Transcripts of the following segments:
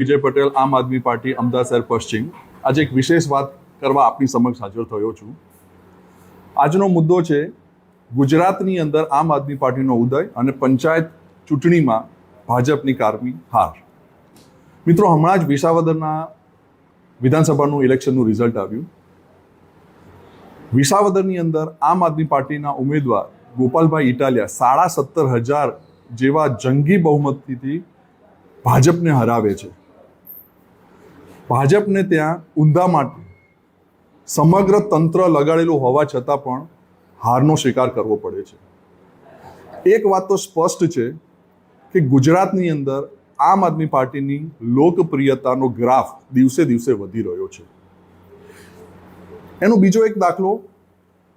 વિજય પટેલ, આમ આદમી પાર્ટી, અમદાવાદ શહેર પશ્ચિમ આજે એક વિશેષ વાત કરવા આપની સમક્ષ હાજર થયો છું. આજનો મુદ્દો છે, ગુજરાતની અંદર આમ આદમી પાર્ટીનો ઉદય અને પંચાયત ચૂંટણીમાં ભાજપની કારમી હાર. મિત્રો, હમણાં જ વિસાવદરના વિધાનસભાનું ઇલેક્શનનું રિઝલ્ટ આવ્યું. વિસાવદરની અંદર આમ આદમી પાર્ટીના ઉમેદવાર ગોપાલભાઈ ઇટાલિયા સાડા સત્તર હજાર જેવા જંગી બહુમતીથી ભાજપને હરાવે છે. ભાજપને ત્યાં ઊંધા માટે, સમગ્ર તંત્ર લગાડેલું હોવા છતાં પણ હારનો સ્વીકાર કરવો પડે છે. એક વાત તો સ્પષ્ટ છે કે ગુજરાતની અંદર આમ આદમી પાર્ટીની લોકપ્રિયતાનો ગ્રાફ દિવસે દિવસે વધી રહ્યો છે. એનો બીજો એક દાખલો,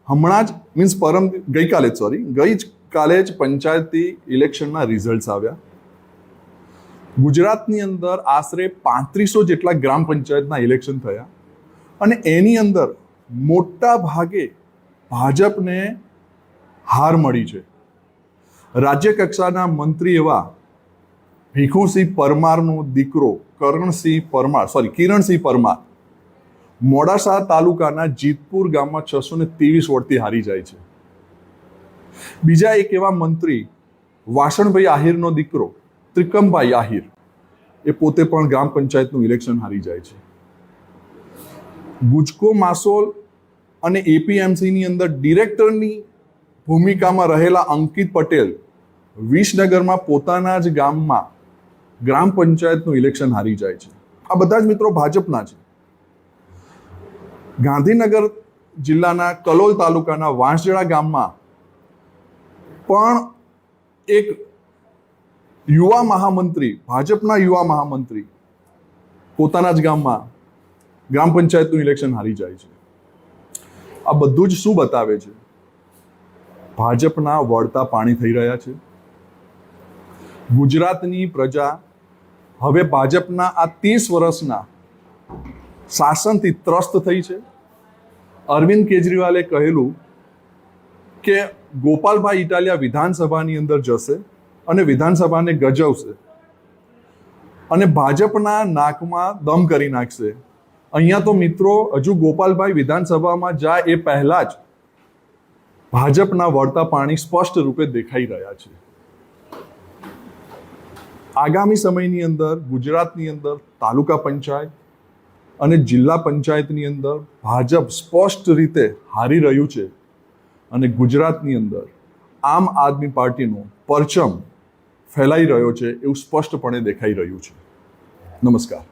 હમણાં જ મીન્સ પરમ ગઈકાલે સોરી ગઈ કાલે જ પંચાયતી ઇલેક્શનના રિઝલ્ટ્સ આવ્યા. ગુજરાતની અંદર આશરે પાંત્રીસો જેટલા ગ્રામ પંચાયતના ઇલેક્શન થયા અને એની અંદર મોટા ભાગે ભાજપને હાર મળી છે. રાજ્ય કક્ષાના મંત્રી એવા ભીખુસિંહ પરમારનો દીકરો, કરણસિંહ પરમાર સોરી કિરણસિંહ પરમાર મોડાસા તાલુકાના જીતપુર ગામમાં છસો ને ત્રેવીસ વોટથી હારી જાય છે. બીજા એક એવા મંત્રી વાસણભાઈ આહિરનો દીકરો ત્રિકમભાઈ આહિર. એ પોતે પણ ગ્રામ પંચાયતનું ઇલેક્શન હારી જાય છે. ગુજકો માસોલ અને એપીએમસીની અંદર ડિરેક્ટરની ભૂમિકામાં રહેલા અંકિત પટેલ વિસનગરમાં પોતાના જ ગામમાં ગ્રામ પંચાયતનું ઇલેક્શન હારી જાય છે. આ બધા જ મિત્રો ભાજપના છે. ગાંધીનગર જિલ્લાના કલોલ તાલુકાના વાંસજડા ગામમાં પણ એક યુવા મહામંત્રી, ભાજપના યુવા મહામંત્રી પોતાના જ ગામમાં ગ્રામ પંચાયતનું ઇલેક્શન હારી જાય છે. આ બધું જ શું બતાવે છે? ભાજપના વળતા પાણી થઈ રહ્યા છે. ગુજરાતની પ્રજા હવે ભાજપના આ ત્રીસ વર્ષના શાસનથી ત્રસ્ત થઈ છે. અરવિંદ કેજરીવાલે કહેલું કે ગોપાલભાઈ ઇટાલિયા વિધાનસભાની અંદર જશે અને વિધાનસભાને ગજવશે અને ભાજપના નાકમાં દમ કરી નાખશે. અહીંયા તો મિત્રો, હજુ ગોપાલભાઈ વિધાનસભામાં જાય એ પહેલા જ ભાજપના વળતા પાણી સ્પષ્ટ રૂપે દેખાઈ રહ્યા છે. આગામી સમયની અંદર ગુજરાતની અંદર તાલુકા પંચાયત અને જિલ્લા પંચાયતની અંદર ભાજપ સ્પષ્ટ રીતે હારી રહ્યું છે. અને ગુજરાતની અંદર આમ આદમી પાર્ટીનો પરચમ ફેલાઈ રહ્યો છે એવું સ્પષ્ટપણે દેખાઈ રહ્યું છે. નમસ્કાર.